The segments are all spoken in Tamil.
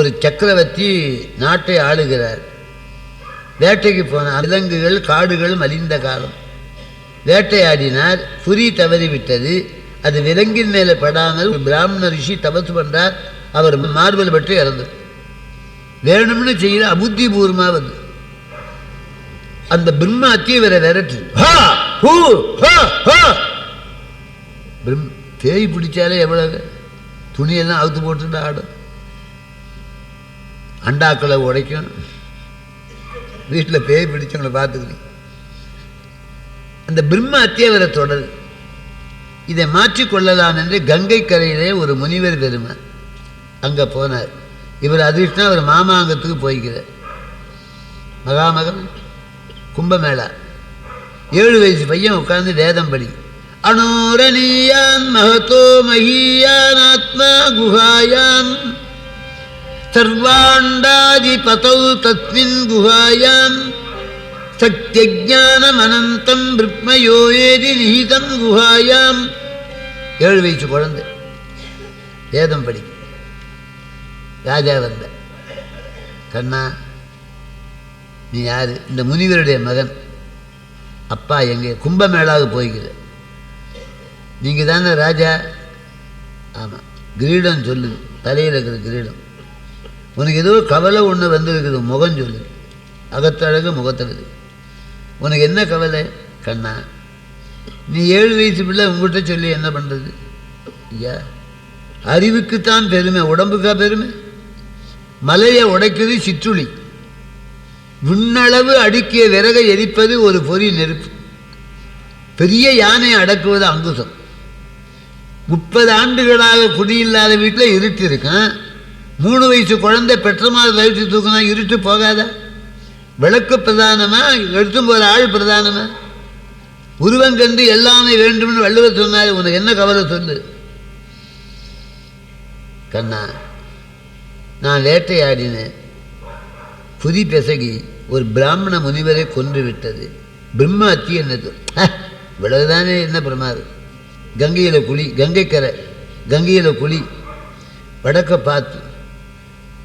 ஒரு சக்கரவர்த்தி நாட்டை ஆளுகிறார். வேட்டைக்கு போனார் விலங்குகள் காடுகள் மலிந்த காலம். வேட்டையாடினார் புரி தவறிவிட்டது. அது விலங்கின் மேலே படாமல் ஒரு பிராமண ரிஷி தபசு பண்றார். அவர் மார்பல் பற்றி இறந்து வேணும்னு செய்கிற அபுத்தி பூர்வமாக வந்து. அந்த பிரம்மாத்தி இவரை விரட்டு. ஹா, ஹூ, பிரம் பேய் பிடிச்சாலே எவ்வளவு? துணியெல்லாம் அவுத்து போட்டுட்டு ஆடும் அண்டாக்களை உடைக்கும். வீட்டில் பேய் பிடிச்சவங்களை பார்த்துக்கணும் அந்த பிரம்ம அத்தியவர தொடர். இதை மாற்றிக்கொள்ளலாம் என்று கங்கை கரையிலே ஒரு முனிவர் பெருமை அங்கே போனார். இவர் அதிர்ஷ்டம் அவர் மாமாங்கத்துக்கு போய்க்கிறார். மகாமகம் கும்பமேளா. ஏழு வயசு பையன் உட்கார்ந்து வேதம் படி. அனோரணியான் மகத்தோ மகியான் ஆத்மா குஹாயான். சர்வாண்டாதிபதௌ தஸ்மின் குஹாயாம். சத்தியஜானமனந்தம் பிருத்மயோ ஏதி நிஹிதம் குஹாயாம். ஏழு வயசு குழந்தை. வேதம் படி ராஜா வந்த. கண்ணா நீ யாரு? இந்த முனிவருடைய மகன். அப்பா எங்கே? கும்பமேளாவுக்கு போய்க்கிற நீங்கள் தானே ராஜா? ஆமாம் கிரீடம் சொல்லுது. தலையில் இருக்கிற கிரீடம். உனக்கு ஏதோ கவலை ஒன்று வந்திருக்குது முகம் சொல்லுது அகத்தழகு முகத்தழகு உனக்கு என்ன கவலை? கண்ணா. நீ ஏழு வயசு பிள்ளை உங்கள்கிட்ட சொல்லி என்ன பண்ணுறது ஐயா அறிவுக்குத்தான் பெருமை உடம்புக்கா பெருமை? மலையை உடைக்கிறது சிற்றுளி. விண்ணளவு அடுக்கிய விறகை எரிப்பது ஒரு பொறி நெருப்பு. பெரிய யானை அடக்குவது அங்குசம். முப்பது ஆண்டுகளாக குடியில்லாத வீட்டில் இருட்டு மூணு வயசு குழந்தை பெற்றமாக தவிர்த்து தூக்கினா இருட்டு போகாத? விளக்கு பிரதானமா? எடுத்தும் போகிற ஆள் பிரதானமா? உருவம் கண்டு எல்லாமே வேண்டும்னு வள்ளுவர் சொன்னார். உனக்கு என்ன கவலை சொல்லு. கண்ணா நான் வேட்டையாடினேன். புதி பெசகி ஒரு பிராமண முனிவரை கொன்று விட்டது. பிரம்மாத்தி என்னது? இவ்வளவுதானே என்ன பிரமாதம்? கங்கையில் குழி கங்கைக்கரை கங்கையில் குழி. வடக்க பார்த்து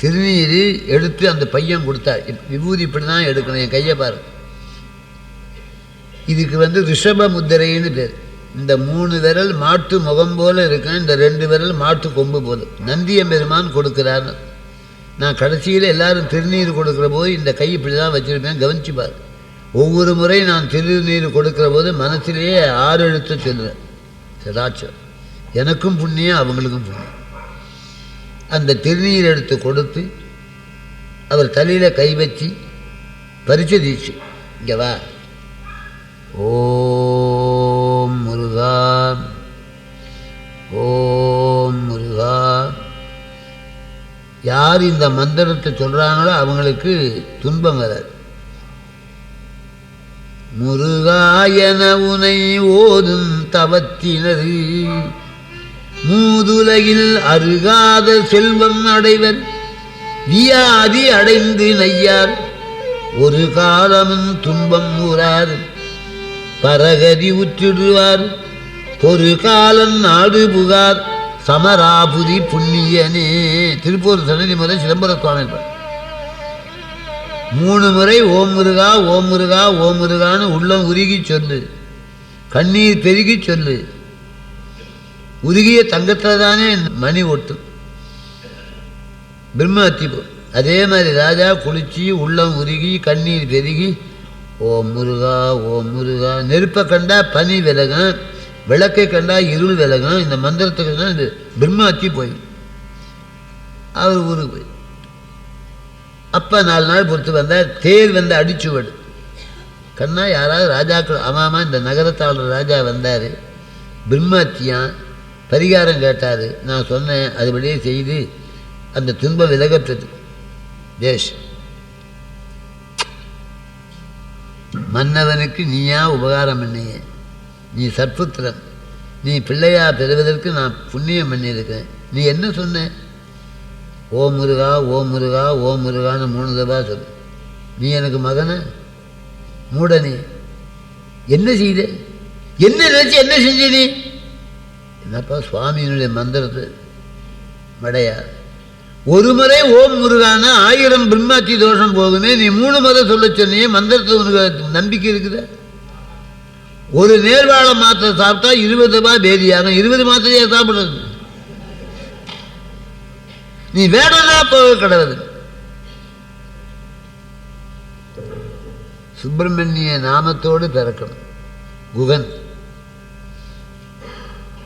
திருநீர் எடுத்து அந்த பையன் கொடுத்தார் விபூதி இப்படி தான் எடுக்கணும் என் கையை பாரு. இதுக்கு வந்து ரிஷப முத்திரைன்னு பேர். இந்த மூணு விரல் மாட்டு முகம் போல இருக்கும் இந்த ரெண்டு விரல் மாட்டு கொம்பு போல. நந்திய பெருமான் கொடுக்கிறார். நான் கடைசியில் எல்லாரும் திருநீர் கொடுக்குற போது இந்த கை இப்படி தான் வச்சுருப்பேன் கவனிச்சு ஒவ்வொரு முறை நான் திருநீர் கொடுக்குற போது மனசிலேயே ஆறு எழுத்து சொல்லுவேன் எனக்கும் புண்ணியம் அவங்களுக்கும் புண்ணியம். அந்த திருநீர் எடுத்து கொடுத்து அவர் தலையில் கை வச்சு பரிச்சு தீச்சு இங்கே வா. ஓம் முருகா. ஓம் முருகா. யார் இந்த மந்திரத்தை சொல்கிறாங்களோ அவங்களுக்கு துன்பம் வராது. முருகாயன உனை ஓதும் தவத்தினரு மூதுலகில் அருகாத செல்வம் அடைவர். வியாதி அடைந்து நையார். ஒரு காலமும் துன்பம் ஊரார். பரகதி உற்றிடுவார். ஒரு காலம் நாடு புகார். சமராபுரி புண்ணியனே. திருப்பூர் சன்னதி முறை சிதம்பர சுவாமி மூணு முறை ஓம் முருகா ஓம் முருகா ஓம் முருகான்னு உள்ளம் உருகி சொல்லு. கண்ணீர் பெருகி சொல்லு. உருகிய தங்கத்தில் தானே மணி ஒட்டும் பிரம்மஹத்தி போ அதே மாதிரி ராஜா குளிச்சு உள்ளம் உருகி கண்ணீர் பெருகி ஓம் முருகா ஓம் முருகா நெருப்பை கண்டா பனி விலகும் விளக்கை கண்டா இருள் விலகும். இந்த மந்திரத்துக்கு தான் இது பிரம்மஹத்தி போய். அவர் ஊருக்கு போய். அப்போ நாலு நாள் பொறுத்து வந்தால் தேர் வந்து அடிச்சுவடு கண்ணா யாராவது ராஜாக்கள் ஆமாமா இந்த நகரத்தாளர் ராஜா வந்தார். பிரம்மத்தியான் பரிகாரம் கேட்டார் நான் சொன்னேன் அதுபடியே செய்து அந்த துன்பம் விலகற்றது. தேஷ். மன்னவனுக்கு நீயா உபகாரம் பண்ணிய. நீ சற்புத்திரன் நீ பிள்ளையா பெறுவதற்கு நான் புண்ணியம் பண்ணியிருக்கேன் நீ என்ன சொன்ன? ஓ முருகா ஓ முருகா ஓ முருகான்னு மூணு தபா சொல் நீ எனக்கு மகன? மூடனே என்ன செய்த? என்ன நினைச்சு என்ன செஞ்ச நீ? என்னப்பா சுவாமியினுடைய மந்திரத்து? மடையா ஒரு முறை ஓம் முருகான ஆயிரம் பிரம்மாச்சி தோஷம் போகுமே நீ மூணு முறை சொல்ல சொன்னியே மந்திரத்தை உனக்கு நம்பிக்கை இருக்குதா? ஒரு நேர்வாழ மாத்திரை சாப்பிட்டா இருபது ரூபாய் பேதியாகும். இருபது மாத்திரையா சாப்பிடுறது? நீ வேடனா போக கிடையாது சுப்பிரமணிய நாமத்தோடு பிறக்கணும் குகன்.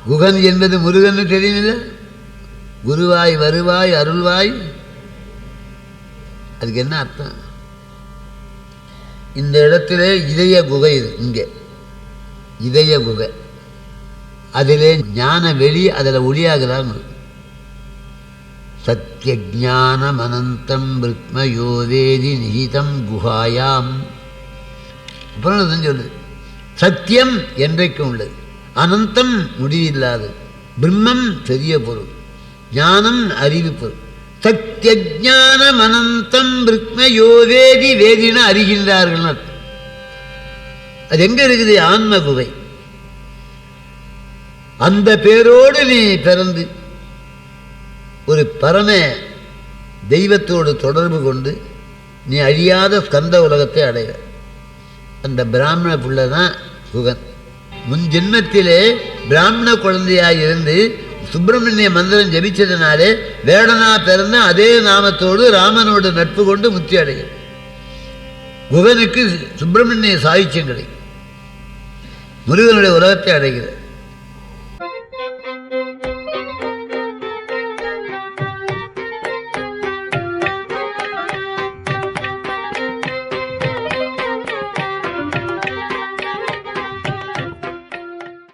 குகன் என்பது முருகன் தெரியுமில்ல குருவாய் வருவாய் அருள்வாய். அதுக்கு என்ன அர்த்தம்? இந்த இடத்துல இதய குகை இது இங்கே. இதய குகை. அதிலே ஞான வெளி அதில் ஒளியாகிறாங்க சத்தியஜானமனந்தம் பிருக்மயோ வேதி நிகிதம் குஹாயாம். அப்புறம் சொல்லுது. சத்தியம் என்றைக்கும் உள்ளது. அனந்தம் முடிவில்லாது. பிரம்மம் பெரிய பொருள். ஞானம் அறிவு பொருள். சத்தியஜானம் அனந்தம் பிருக்மயோ வேதி வேதின அறிகின்றார்கள் அது எங்க இருக்குது? ஆன்ம குகை அந்த பேரோடு நீ பிறந்து ஒரு பரம தெய்வத்தோடு தொடர்பு கொண்டு நீ அழியாத ஸ்கந்த உலகத்தை அடைவ. அந்த பிராமண புள்ள தான் குகன். முன் ஜென்மத்திலே பிராமண குழந்தையாக இருந்து சுப்பிரமணிய மந்திரம் ஜபிச்சதுனாலே வேடனா பிறந்த அதே நாமத்தோடு ராமனோடு நட்பு கொண்டு முத்தி அடைகிறது குகனுக்கு சுப்பிரமணிய சாகித்யம் கிடைக்கும். முருகனுடைய உலகத்தை அடைகிறது.